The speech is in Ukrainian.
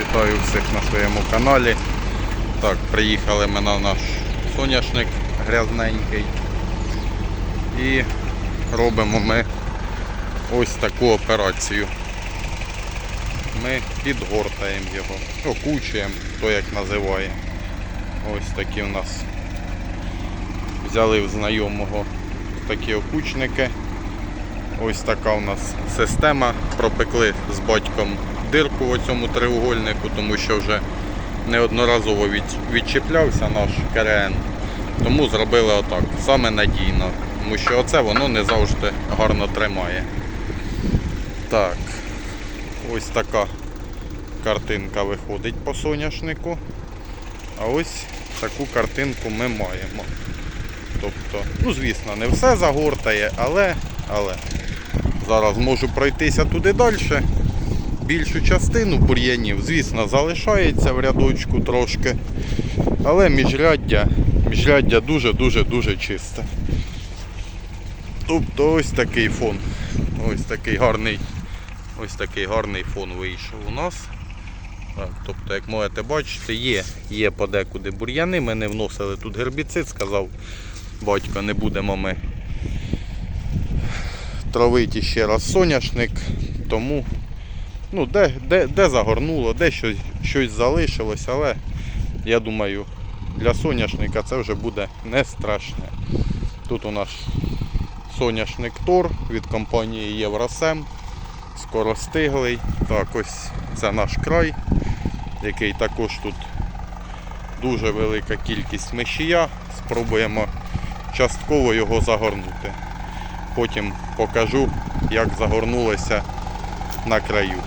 Вітаю всіх на своєму каналі. Так, приїхали ми на наш соняшник грязненький. І робимо ми ось таку операцію. Ми підгортаємо його, окучуємо, хто як називає. Ось такі у нас взяли в знайомого такі окучники. Ось така у нас система. Пропекли з батьком дирку в цьому треугольнику, тому що вже неодноразово від, відчіплявся наш КРН. Тому зробили отак, саме надійно. Тому що оце воно не завжди гарно тримає. Так, ось така картинка виходить по соняшнику. А ось таку картинку ми маємо. Тобто, ну звісно, не все загортає, але, але зараз можу пройтися туди далі. Більшу частину бур'янів, звісно, залишається в рядочку трошки. Але міжряддя, міжряддя дуже-дуже-дуже чисте. Тобто ось такий фон. Ось такий гарний, ось такий гарний фон вийшов у нас. Так, тобто, як можете бачити, є, є подекуди бур'яни. Ми не вносили тут гербіцид, сказав батько, не будемо ми травити ще раз соняшник, тому ну, де, де, де загорнуло, де щось, щось залишилось, але я думаю, для соняшника це вже буде не страшне. Тут у нас соняшник Тор від компанії Євросем, скоростиглий. Так, ось це наш край, який також тут дуже велика кількість мишія. Спробуємо частково його загорнути. Потім покажу, як загорнулося на краю.